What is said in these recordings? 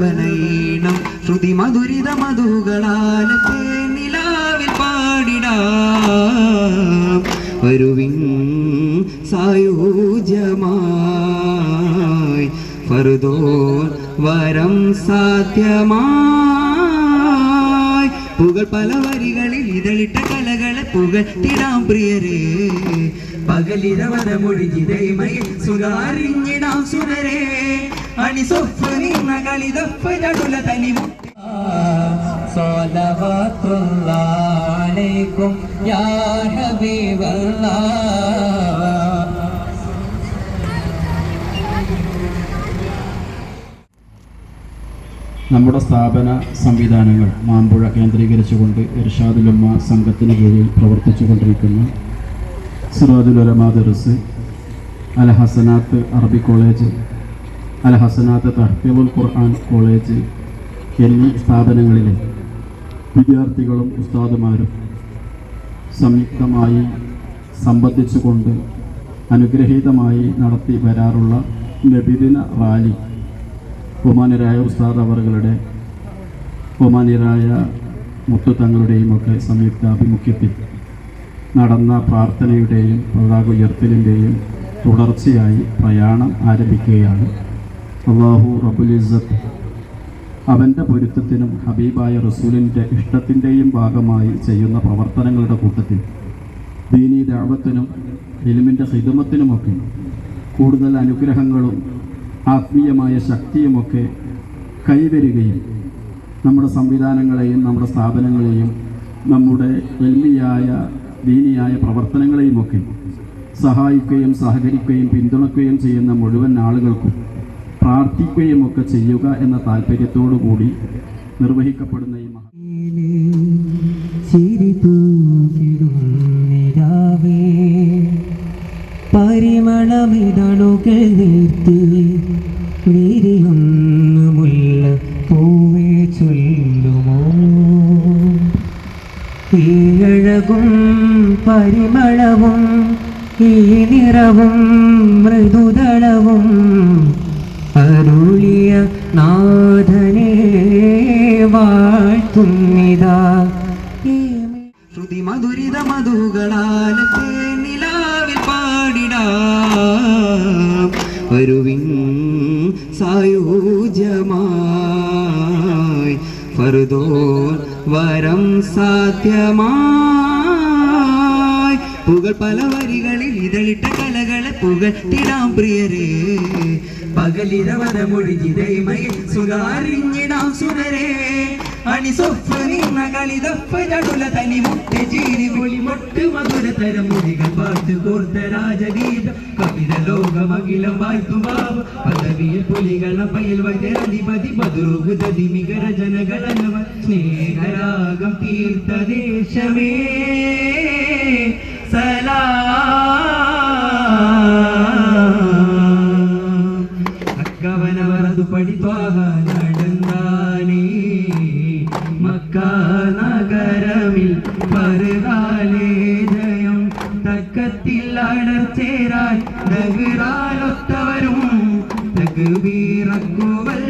വനയിണം ശ്രുതി മധുരിത മധുകളാലത്തെ നിലാവിൽ പാടിടാം. വരുവിൻ സായൂജ്യമായി ഫറുദോൻ വരം സാധ്യമായി. പുകൾ പല വരികളിൽ ഇതളിട്ട കലകളെ പുകഴ്ത്തിടാം പ്രിയരേ. പകലിരവനമൊഴുകിതൈമൈ സുതാറിഞ്ഞിടാം സുരരെ. അണിസൊഫ് നിന്ന കളിതൊഫ് നടുല തനി സോലവാത്തുള്ളാലേക്കും യാ ഹബീബല്ലാ നമ്മുടെ സ്ഥാപന സംവിധാനങ്ങൾ മാമ്പുഴ കേന്ദ്രീകരിച്ചുകൊണ്ട് ഇർഷാദുലുമ്മ സംഘത്തിന് കീഴിൽ പ്രവർത്തിച്ചുകൊണ്ടിരിക്കുന്ന. സിറാജുലുലമ ദർസ് അൽ ഹസനാത്ത് അറബി കോളേജ് അൽ ഹസനാത്ത് തഹ്ഫീബുൽ ഖുർആൻ കോളേജ് എന്നീ സ്ഥാപനങ്ങളിലെ വിദ്യാർത്ഥികളും ഉസ്താദുമാരും സംയുക്തമായി സംബന്ധിച്ചുകൊണ്ട് അനുഗ്രഹീതമായി നടത്തി വരാറുള്ള നബിദിന റാലി ബഹുമാനരായ ഉസ്താദ് അവറുകളുടെ ബഹുമാനരായ മുത്തു ഒക്കെ സംയുക്ത ആഭിമുഖ്യത്തിൽ നടന്ന പ്രാർത്ഥനയുടെയും പതാക ഉയർത്തലിന്റെയും തുടർച്ചയായി പ്രയാണം ആരംഭിക്കുകയാണ്. അള്ളാഹു റബുൽ ഇസ്സത്ത് അവന്റെ പൊരുത്തത്തിനും ഹബീബായ റസൂലിന്റെ ഇഷ്ടത്തിന്റെയും ഭാഗമായി ചെയ്യുന്ന പ്രവർത്തനങ്ങളുടെ കൂട്ടത്തിൽ ദീനീ ദാവത്തിനും ഇലിമിന്റെ ഹിതമത്തിനുമൊക്കെ കൂടുതൽ അനുഗ്രഹങ്ങളും ആത്മീയമായ ശക്തിയുമൊക്കെ കൈവരികയും നമ്മുടെ സംവിധാനങ്ങളെയും നമ്മുടെ സ്ഥാപനങ്ങളെയും നമ്മുടെ എൽമിയായ ദീനിയായ പ്രവർത്തനങ്ങളെയുമൊക്കെ സഹായിക്കുകയും സഹകരിക്കുകയും പിന്തുണക്കുകയും ചെയ്യുന്ന മുഴുവൻ ആളുകൾക്കും പ്രാർത്ഥിക്കുകയും ഒക്കെ ചെയ്യുക എന്ന താല്പര്യത്തോടു കൂടി നിർവഹിക്കപ്പെടുന്ന ഈ മഹ പൂവേ ചൊല്ലുമോ? ഈഴകും പരിമളവും ഈ നിറവും മൃദുതളവും അരുളിയ നാഥനെ വാഴ്ത്തുന്നിതാ. ശ്രുതി മധുരിത മധുകളാലത്തെ നിലാവിൽ പാടിടാം. വരുവിൻ സായൂജ്യമായി വരം സാധ്യമായി പുകൾ പല വരികളിൽ ഇതളിട്ട കലകളെ പുകട്ടിടാം പ്രിയരേ. വൈദ്യരധിപതി മധുരുഗതി മികര ജനഗണനവ സ്നേഹരാഗം തീർത്ത ദേശമേ. നഗരമിൽ പരുകാലേ ജയം. തക്കത്തിൽ അടച്ചേരാൻ നഗരാലൊത്തവരും തകുവീറക്കുവൽ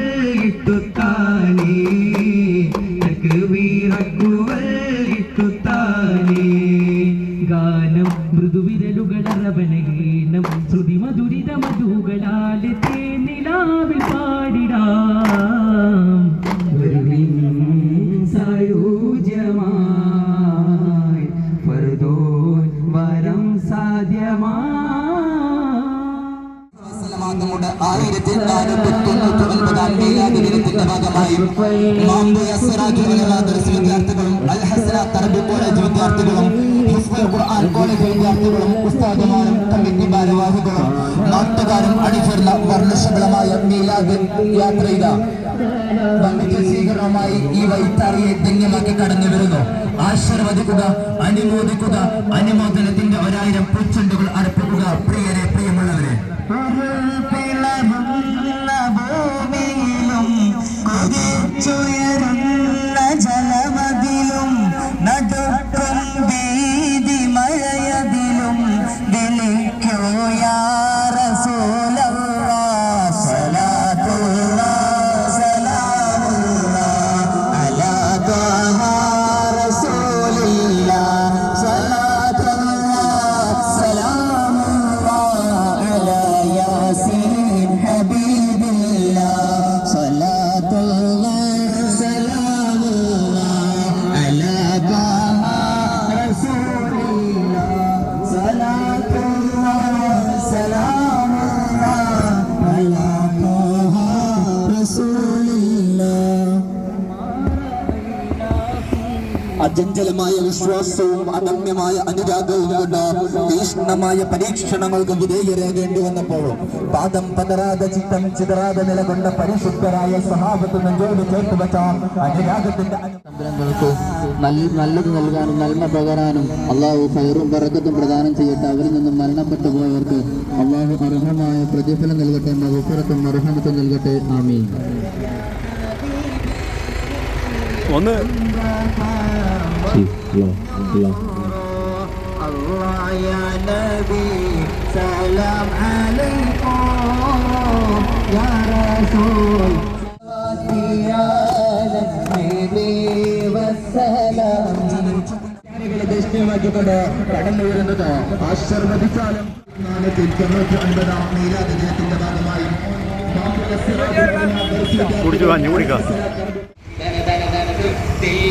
ഇട്ടുത്താനേ. തകുവീറക്കുവൽ ഇട്ടുത്താനേ. ഗാനം മൃദുവിരലുകളറവനഗീനം ശ്രുതി മധുരിത മധുകളാലെ നമ്മുടെ ആയിരത്തി എണ്ണായിരത്തി തൊണ്ണൂറ്റി ഒൻപതാം മീലാദ് ദിനത്തിന്റെ ഭാഗമായി മാമ്പുയ വിദ്യാർത്ഥികളും അൽ ഹസന അറബി കോളേജ് വിദ്യാർത്ഥികളും ഹിഫ്ദുൽ ഖുർആൻ കോളേജ് വിദ്യാർത്ഥികളും ഉസ്താദുമാരും കമ്മിറ്റി ഭാരവാഹികളും നാട്ടുകാരും അണിചേർന്ന വർണശബളമായ മീലാദ് യാത്രയില വമ്പിച്ച ഈ വൈത്താറിയെ ധന്യമാക്കി കടന്നു വരുന്നു. ആശീർവദിക്കുക അനുമോദിക്കുക അനുമോദനത്തിന്റെ ഒരായിരം പൂച്ചെണ്ടുകൾ അർപ്പിക്കുക പ്രിയരെ പ്രിയമുള്ളവരെ. ഭൂമിയിലും അജഞ്ചലമായ വിശ്വാസവും അദമ്യമായ അനുരാഗവും കൊണ്ട് തീഷ്ണമായ പരീക്ഷണങ്ങൾക്ക് വിധേയരാകേണ്ടി വന്നപ്പോൾ പാദം പതരാതെ ചിത്തം ചിതറാതെ നിലകൊണ്ട പരിശുദ്ധരായ സഹാബത്ത് നെഞ്ചോട് ചേർത്ത് വെച്ച അനുരാഗത്തിന്റെ നല്ലത് നൽകാനും നന്മ പകരാനും അള്ളാഹു ഫയറും പറക്കത്തും പ്രദാനം ചെയ്യട്ടെ. അവരിൽ നിന്നും മരണപ്പെട്ടു പോയവർക്ക് അള്ളാഹു അർഹമായ പ്രതിഫലം നൽകട്ടെ മകുപ്പുറത്തും അർഹമത്തും നൽകട്ടെ. ആമീൻ. ഒന്ന്. ദേശീയമാക്കിക്കൊണ്ട് കടന്നു വരുന്നത് ആശീർവദിച്ചാലും ഇരുന്നൂറ്റി കുടിക്കാം.